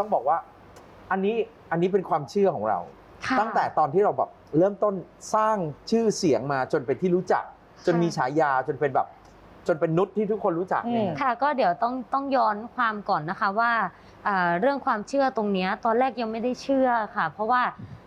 ต้องบอกว่าอันนี้อันนี้เป็นความเชื่อของเรา ค่ะตั้งแต่ตอนที่เราแบบเริ่มต้นสร้างชื่อเสียงมาจนเป็นที่รู้จัก จนมีฉายาจนเป็นแบบ จนเป็นนุชที่ทุกคนรู้จักเนี่ยค่ะก็เดี๋ยวต้องต้องย้อนความก่อนนะคะว่าอ่าเรื่องความเชื่อตรงเนี้ยตอนแรกยังไม่ได้เชื่อค่ะ เพราะว่า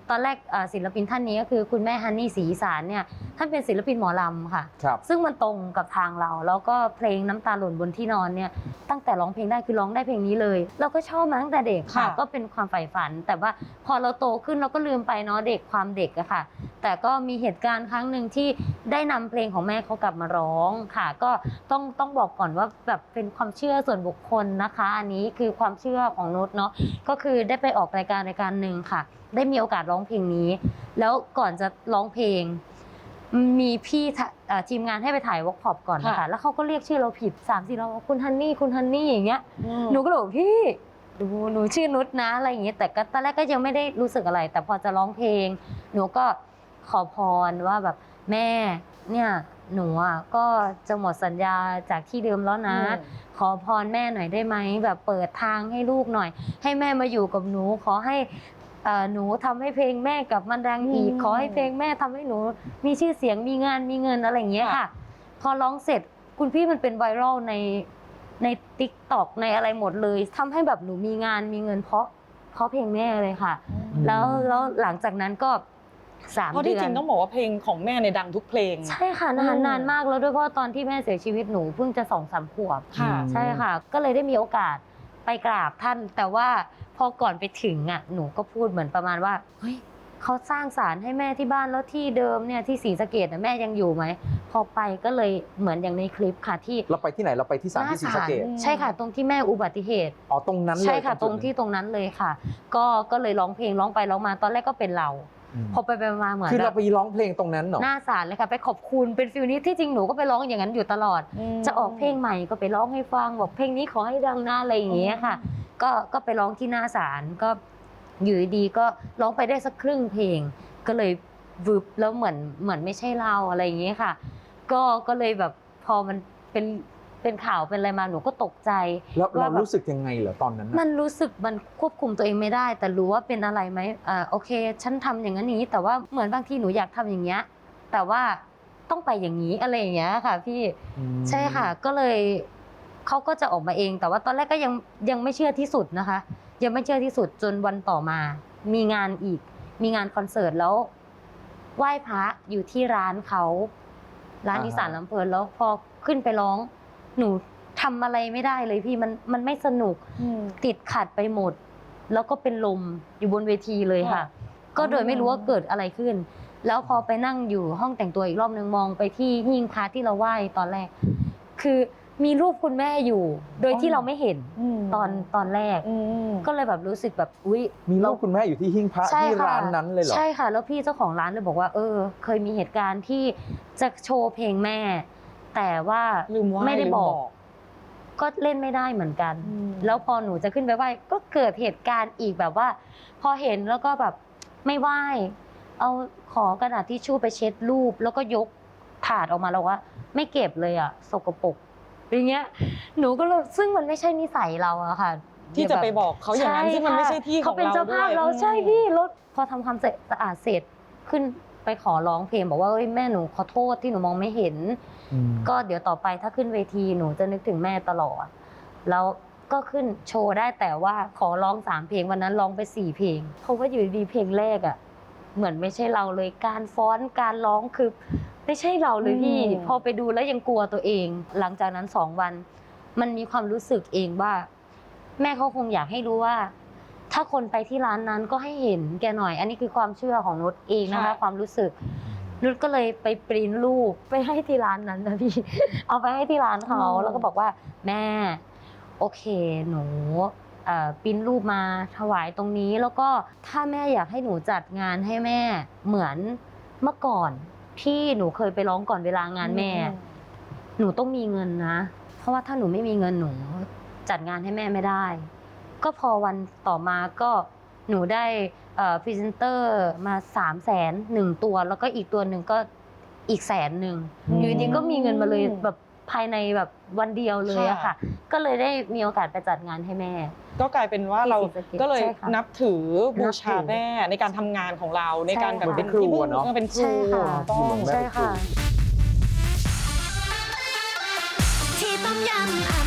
ตอนแรกอ่าศิลปินท่านนี้ก็คือคุณแม่ฮันนี่ศรีอีสานเนี่ยท่านเป็นศิลปินหมอลำค่ะครับซึ่งมันตรงกับทางเรา แล้วก็เพลงน้ำตาหล่นบนที่นอนเนี่ยตั้งแต่ร้องเพลงได้คือร้องได้เพลงนี้เลย เราก็ชอบมาตั้งแต่เด็กค่ะค่ะก็เป็นความใฝ่ฝัน แต่ว่าพอเราโตขึ้นเราก็ลืมไปเนาะเด็กความเด็กอะค่ะ แต่ก็มีเหตุการณ์ครั้งหนึ่งที่ได้นำเพลงของแม่เขากลับมาร้องค่ะ ก็ต้องต้องบอกก่อนว่าแบบเป็นความเชื่อส่วนบุคคลนะคะ อันนี้คือความเชื่อของนุชเนาะก็คือได้ไปออกรายการรายการหนึ่งค่ะ ได้มีโอกาสร้องเพลงนี้ แล้วก่อนจะร้องเพลง มีพี่ทะเอ่อทีมงานให้ไปถ่ายวอล์กพอปก่อนนะคะค่ะแล้วเขาก็เรียกชื่อเราผิด3ามสี่เราบอกคุณฮันนี่คุณฮันนี่อย่างเงี้ยหนูก็เลยบอกพี่หนูหนูชื่อนุชนะอะไรอย่างเงี้ยแต่ก็ตอนแรกก็ยังไม่ได้รู้สึกอะไร แต่พอจะร้องเพลง หนูก็ ขอพรว่าแบบแม่เนี่ยหนูอะก็จะหมดสัญญาจากที่เดิมแล้วนะ ขอพรแม่หน่อยได้ไหมแบบเปิดทางให้ลูกหน่อย ให้แม่มาอยู่กับหนูขอให้เอ่อหนูทำให้เพลงแม่กลับมันดังอีกอืมขอให้เพลงแม่ทำให้หนู มีชื่อเสียงมีงานมีเงินอะไรอย่างเงี้ยค่ะค่ะ พอร้องเสร็จคุณพี่มันเป็นไวรัลในในติ๊กต็อกในอะไรหมดเลยทำให้แบบหนูมีงานมีเงินเพราะเพราะเพลงแม่เลยค่ะ แล้วแล้วหลังจากนั้นก็ สามเพราะเดืที่อจรินงต้องบอกว่าเพลงของแม่เนี่ยดังทุกเพลง ใช่ค่ะนานอืม นานมากแล้วด้วยเพราะว่าตอนที่แม่เสียชีวิตหนูเพิ่งจะสองสามขวบ ค่ะ ใช่ค่ะ ก็เลยได้มีโอกาสไปกราบท่าน แต่ว่าพอก่อนไปถึงอะ หนูก็พูดเหมือนประมาณว่า เฮ้ยเขาสร้างศาลให้แม่ที่บ้านแล้วที่เดิมเนี่ยที่ศรีสะเกดน่ะแม่ยังอยู่ไหม พอไปก็เลยเหมือนอย่างในคลิปค่ะที่เราไปที่ไหนเราไปที่ศาลที่ศรีสะเกษอืมใช่ค่ะ ตรงที่แม่อุบัติเหตุ อ๋อตรงนั้นเลยใช่ค่ะตจุรดงนั้นที่ตรงนั้นเลยค่ะ ก็ก็เลยร้องเพลงร้องไปร้องมาตอนแรกก็เป็นเราอืม พอไปไปมาเหมือนคือแบเราบไปร้องเพลงตรงนั้นเหรอหน้าศาลเลยค่ะ ไปขอบคุณเป็นฟิลนี้ที่จริงหนูก็ไปร้องอย่างนั้นอยู่ตลอด จะออกเพลงใหม่ก็ไปร้องให้ฟังบอกเพลงนี้ขอให้ดังนะอะไรอย่างเงี้ยค่ะ ก็ก็ไปร้องที่หน้าศาลก็อยู่ดีๆก็ร้องไปได้สักครึ่งเพลง ก็เลยวึบแล้วเหมือนเหมือนไม่ใช่เราอะไรอย่างเงี้ยค่ะ ก็ก็เลยแบบพอมันเป็น เป็นข่าวเป็นอะไรมาหนูก็ตกใจแล้วเราว่าแบบรู้สึกยังไงเหรอตอนนั้นมัน่ะนรู้สึกมันควบคุมตัวเองไม่ได้ แต่รู้ว่าเป็นอะไรไหมอ่าโอเค ฉันทำอย่างนั้นอย่างนี้ แต่ว่าเหมือนบางทีหนูอยากทำอย่างเงี้ยแต่ว่าต้องไปอย่างนี้อะไรอย่างเงี้ยค่ะ พี่อืมใช่ค่ะ ก็เลยเขาก็จะออกมาเอง แต่ว่าตอนแรกก็ยังยังไม่เชื่อที่สุดนะคะ ยังไม่เชื่อที่สุดจนวันต่อมา มีงานอีก มีงานคอนเสิร์ตแล้วไหว้พระอยู่ที่ร้านเขาร้านอีสานลำเพลินแล้วพอขึ้นไปร้อง หนูทำอะไรไม่ได้เลยพี่มันมันไม่สนุกติดขัดไปหมด แล้วก็เป็นลมอยู่บนเวทีเลยค่ะค่ะ ก็โดยไม่รู้ว่าเกิดอะไรขึ้น แล้วพอไปนั่งอยู่ห้องแต่งตัวอีกรอบนึงมองไปที่หิ้งพระที่เราไหว้ตอนแรก คือมีรูปคุณแม่อยู่ โดยที่เราไม่เห็นตอนตอนแรกก็เลยแบบรู้สึกแบบอุ้ยมีรูเราปคุณแม่อยู่ที่หิ้งพระใช่ที่ค่ะร้านนั้นเลยเหรอใช่ค่ะ แล้วพี่เจ้าของร้านเลยบอกว่า เออ เคยมีเหตุการณ์ที่จะโชว์เพลงแม่ แต่ว่าลืมไหว้ไม่ได้ลืมบอกบอก ก็เล่นไม่ได้เหมือนกัน อืม แล้วพอหนูจะขึ้นไปไหว้ก็เกิดเหตุการณ์อีกแบบว่า พอเห็นแล้วก็แบบไม่ไหว้ เอาขอกระดาษทิชชู่ไปเช็ดรูป แล้วก็ยกถาดออกมาแล้วว่า ไม่เก็บเลยอะสกปรกอย่างเงี้ย หนูก็เลยซึ่งมันไม่ใช่นิสัยเราอะค่ะ ที่จะไปบอกเขาอย่างนั้นใช่ซึ่งมันไม่ใช่ที่ของเขาเป็นเราเจ้าภาพด้วยเราอืมใช่พี่รถพอทำความสะอาดเสร็จขึ้น ไปขอร้องเพลงบอกว่าเอ้ยแม่หนูขอโทษที่หนูมองไม่เห็นอืมก็เดี๋ยวต่อไปถ้าขึ้นเวทีหนูจะนึกถึงแม่ตลอด แล้วก็ขึ้นโชว์ได้แต่ว่าขอร้องสามเพลงวันนั้นร้องไปสี่เพลงเพราะว่าอยู่ดีๆเพลงแรกอะเหมือนไม่ใช่เราเลยการฟ้อนการร้องคือไม่ใช่เราเลยพี่อืมพอไปดูแล้วยังกลัวตัวเอง หลังจากนั้นสองวัน มันมีความรู้สึกเองว่า แม่เขาคงอยากให้รู้ว่า ถ้าคนไปที่ร้านนั้นก็ให้เห็นแกหน่อย อันนี้คือความเชื่อของนุชเองนะคะค่ะความรู้สึกนุชก็เลยไปปริ้นรูปไปให้ที่ร้านนั้นนะพี่ เอาไปให้ที่ร้านเขาแล้วก็บอกว่าแม่ โอเคหนูเอ่อปริ้นรูปมาถวายตรงนี้ แล้วก็ถ้าแม่อยากให้หนูจัดงานให้แม่เหมือนเมื่อก่อนที่หนูเคยไปร้องก่อนเวลางานแม่ หนูต้องมีเงินนะ เพราะว่าถ้าหนูไม่มีเงินหนูจัดงานให้แม่ไม่ได้ ก็พอวันต่อมาก็หนูได้พรีเซนเตอร์มา3ามแสนหนึ่งตัว แล้วก็อีกตัวหนึ่งก็อีกแสนหนึ่งอืมอยู่ดีๆก็มีเงินมาเลยแบบภายในแบบวันเดียวเลยอะค่ะ ก็เลยได้มีโอกาสไปจัดงานให้แม่ ก็กลายเป็นว่าเราที่ศรีสะเกษก็เลยใช่ค่ะนับถือบูชานับถือแม่ในการทำงานของเราในการแบบใช่ค่ะเป็นเหมือนเป็นครูที่พึ่งอะเนาะออเป็นคใช่รูค่ะถูกต้องเหมือนแม่ใช่ค่ะที่ต้มยำอ